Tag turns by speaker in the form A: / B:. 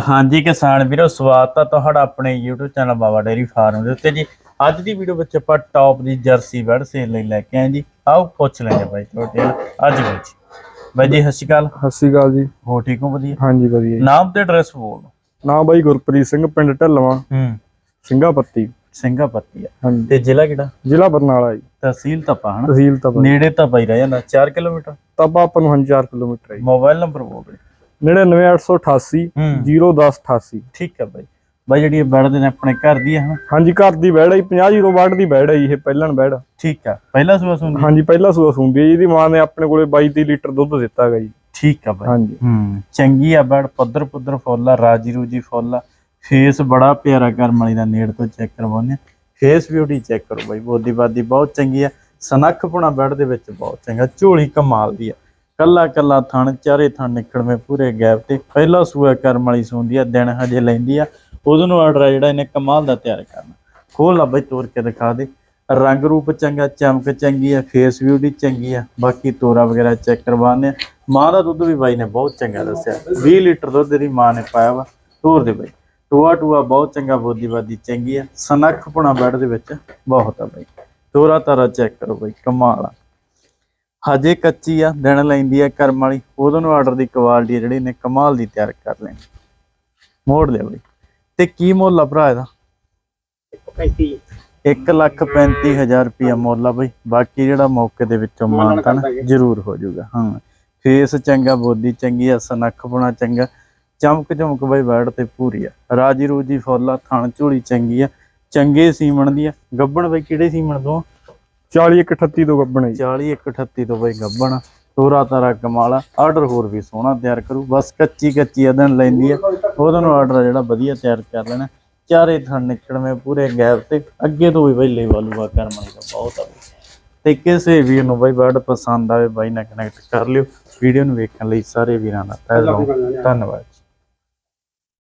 A: ਹਾਂਜੀ ਕਿਸਾਨ ਵੀਰੋ ਸਵਾਗਤ ਹੈ ਤੁਹਾਡਾ ਆਪਣੇ YouTube channel Baba dairy farm ਦੇ ਉੱਤੇ ਜੀ। ਅੱਜ ਦੀ ਵੀਡੀਓ ਵਿੱਚ ਆਪਾਂ ਟੌਪ ਦੀ ਜਰਸੀ ਬੈਡ ਸੇਲ ਲਈ ਲੈ ਕੇ ਆਏ ਜੀ। ਆਓ ਪੁੱਛ ਲੈਂਦੇ ਬਾਈ ਤੁਹਾਡੇ ਅੱਜ ਵਿੱਚ ਬਾਈ ਜੀ ਸਤਿ ਸ਼੍ਰੀ ਅਕਾਲ।
B: ਸਤਿ ਸ਼੍ਰੀ ਅਕਾਲ ਜੀ।
A: ਹੋ ਠੀਕ ਹੋ ਵਧੀਆ?
B: ਹਾਂਜੀ ਵਧੀਆ ਜੀ।
A: ਨਾਮ ਤੇ ਐਡਰੈਸ ਬੋਲ
B: ਨਾਮ ਬਾਈ ਗੁਰਪ੍ਰੀਤ ਸਿੰਘ ਪਿੰਡ ਢੱਲਵਾਂ।
A: ਹੂੰ।
B: ਸਿੰਘਾਪੱਤੀ।
A: ਸਿੰਘਾਪੱਤੀ ਆ। ਤੇ ਜ਼ਿਲ੍ਹਾ ਕਿਹੜਾ?
B: ਜ਼ਿਲ੍ਹਾ ਬਰਨਾਲਾ ਜੀ।
A: ਤਹਿਸੀਲ ਤਪਾ ਹਨਾ?
B: ਤਹਿਸੀਲ ਤਪਾ
A: ਨੇੜੇ ਤਾਂ ਪਈ ਰਹਿ ਜਾਂਦਾ 4 ਕਿਲੋਮੀਟਰ?
B: ਤਪਾ ਆਪਾਂ ਨੂੰ 4 ਕਿਲੋਮੀਟਰ ਹੈ
A: ਮੋਬਾਈਲ ਨੰਬਰ ਬੋਲ
B: 99888
A: ਹੂੰ।
B: 01088
A: ਠੀਕ ਹੈ ਬਾਈ। ਬਾਈ ਜਿਹੜੀ ਇਹ ਦੇ ਨੇ ਆਪਣੇ ਘਰ ਦੀ ਹੈ
B: ਹਾਂਜੀ ਘਰ ਦੀ ਬੈੜ ਹੈ ਜੀ 50 ਜ਼ੀਰੋ ਵਾਟ ਦੀ ਬੈੜ ਹੈ ਇਹ ਪਹਿਲਣ ਬੈੜ
A: ਠੀਕ ਆ। ਪਹਿਲਾ ਸੂਆ ਸੁਣਦੀ
B: ਹਾਂਜੀ ਪਹਿਲਾ ਸੂਆ ਸੂੰਦੀ ਹੈ ਇਹਦੀ ਮਾਂ ਨੇ ਆਪਣੇ ਕੋਲੇ 22 30 ਲੀਟਰ ਦੁੱਧ ਦਿੱਤਾ ਹੈਗਾ ਜੀ।
A: ਠੀਕ ਆ ਬਾਈ।
B: ਹਾਂਜੀ।
A: ਹੂੰ ਚੰਗੀ ਆ ਬੜ ਪੱਧਰ ਪੁੱਧਰ ਫੁੱਲ ਰਾਜੀ ਰੂਜੀ ਫੁੱਲ ਫੇਸ ਬੜਾ ਪਿਆਰਾ ਕਰਮ ਵਾਲੀ ਦਾ ਨੇੜ ਤੋਂ ਚੈੱਕ ਕਰਵਾਉਂਦੇ ਫੇਸ ਬਿਊਟੀ ਚੈੱਕ ਕਰੋ ਬਾਈ ਬੋਦੀ ਬਾਦੀ ਬਹੁਤ ਚੰਗੀ ਆ। ਸਨੱਖ ਪੁਣਾ ਬੈਡ ਦੇ ਵਿੱਚ ਬਹੁਤ ਚੰਗਾ ਝੋਲੀ ਕਮਾਲ ਦੀ ਆ। ਕੱਲਾ ਕੱਲਾ ਥਣ, ਚਾਰੇ ਥਣ ਨਿਕਲਵੇਂ ਪੂਰੇ ਗੈਪ ਤੇ। ਪਹਿਲਾ ਸੂਆ ਕਰਮ ਵਾਲੀ ਸੂੰਦੀ ਆ, ਦਿਨ ਹਜੇ ਲੈਂਦੀ ਆ। ਉਦੋਂ ਨੂੰ ਆਰਡਰ ਆ ਜਿਹੜਾ ਇਹਨੇ ਕਮਾਲ ਦਾ ਤਿਆਰ ਕਰਨਾ। ਖੋਲ ਲਾ ਬਾਈ ਤੋੜ ਕੇ ਦਿਖਾ ਦੇ। ਰੰਗ ਰੂਪ ਚੰਗਾ, ਚਮਕ ਚੰਗੀ ਆ ਫੇਸ ਬਿਊਟੀ ਚੰਗੀ ਆ। ਬਾਕੀ ਤੋਰਾ ਵਗੈਰਾ ਚੈੱਕ ਕਰਵਾਉਂਦੇ ਆ। ਮਾਂ ਦਾ ਦੁੱਧ ਵੀ ਬਾਈ ਨੇ ਬਹੁਤ ਚੰਗਾ ਦੱਸਿਆ। 20 ਲੀਟਰ ਦੁੱਧ ਦੀ ਮਾਂ ਨੇ ਪਾਇਆ ਵਾ। ਤੋਰ ਦੇ ਬਾਈ। ਟੂਆ ਟੂਆ ਬਹੁਤ ਚੰਗਾ, ਬੋਦੀ ਬੋਦੀਵਾਦੀ ਚੰਗੀ ਆ। ਸਨੱਖ ਪੁਣਾ ਬੈਡ ਦੇ ਵਿੱਚ ਬਹੁਤ ਆ ਬਾਈ। ਤੋਰਾ ਤਾਰਾ ਚੈੱਕ ਕਰੋ ਬਾਈ, ਕਮਾਲ ਆ। ਹਜੇ ਕੱਚੀ ਆ ਦਿਨ ਲੈਂਦੀ ਆ ਕਰਮ ਵਾਲੀ। ਉਦੋਂ ਨੂੰ ਆਰਡਰ ਦੀ ਕੁਆਲਿਟੀ ਜਿਹੜੀ ਨੇ ਕਮਾਲ ਦੀ ਤਿਆਰ ਕਰ ਲੈਣੀ। ਮੋੜ ਲਿਆ ਬਾਈ। ਤੇ ਕੀ ਮੁੱਲ ਆ ਭਰਾ ਇਹਦਾ? 1 ਲੱਖ 35000 ਰੁਪਇਆ ਮੁੱਲ ਆ ਬਈ। ਬਾਕੀ ਜਿਹੜਾ ਮੌਕੇ ਦੇ ਵਿੱਚੋਂ ਮਾਨਤਾ ਜ਼ਰੂਰ ਹੋ ਜਾਊਗਾ। ਹਾਂ। ਫੇਸ ਚੰਗਾ ਬੋਦੀ ਚੰਗੀ ਆ ਸਨੱਖ ਬਣਾ ਚੰਗਾ। ਚਮਕ ਚਮਕ ਬਈ ਬੈੜ ਤੇ ਪੂਰੀ ਆ। ਰਾਜੀ ਰੂਜੀ ਫੁੱਲ ਆ ਥਣ ਝੋਲੀ ਚੰਗੀ ਆ। ਚੰਗੇ ਸੀਮਣ ਦੀ ਆ। ਗੱਬਣ ਬਈ ਕਿਹੜੇ ਸੀਮਣ ਤੋਂ
B: 40 138 ਤੋਂ ਗੱਬਣ ਹੈ ਜੀ।
A: 40 138 ਤੋਂ ਬਈ ਗੱਬਣ। ਤੋਰਾ ਤਾਰਾ ਕਮਾਲਾ ਆਰਡਰ ਹੋਰ ਵੀ ਸੋਹਣਾ ਤਿਆਰ ਕਰੂ। ਬਸ ਕੱਚੀ ਕੱਚੀ ਅਦਨ ਲੈਂਦੀ ਆ। ਉਹਦਾ ਨੂੰ ਆਰਡਰ ਜਿਹੜਾ ਵਧੀਆ ਤਿਆਰ ਕਰ ਲੈਣਾ। ਚਾਰੇ ਥਣ ਨਿਕਲਵੇਂ ਪੂਰੇ ਗੈਪ ਤੇ। ਅੱਗੇ ਤੋਂ ਵੀ ਬਈ ਲੈ ਵਾਲੂਗਾ ਕਰਮ ਦਾ ਬਹੁਤ ਆ। ਤੇ ਕਿਸੇ ਵੀਰ ਨੂੰ ਬਈ ਵਰਡ ਪਸੰਦ ਆਵੇ, ਬਾਈ ਨਾਲ ਕਨੈਕਟ ਕਰ ਲਿਓ। ਵੀਡੀਓ ਨੂੰ ਵੇਖਣ ਲਈ ਸਾਰੇ ਵੀਰਾਂ ਦਾ ਤਹਿ ਦਿਲੋਂ ਧੰਨਵਾਦ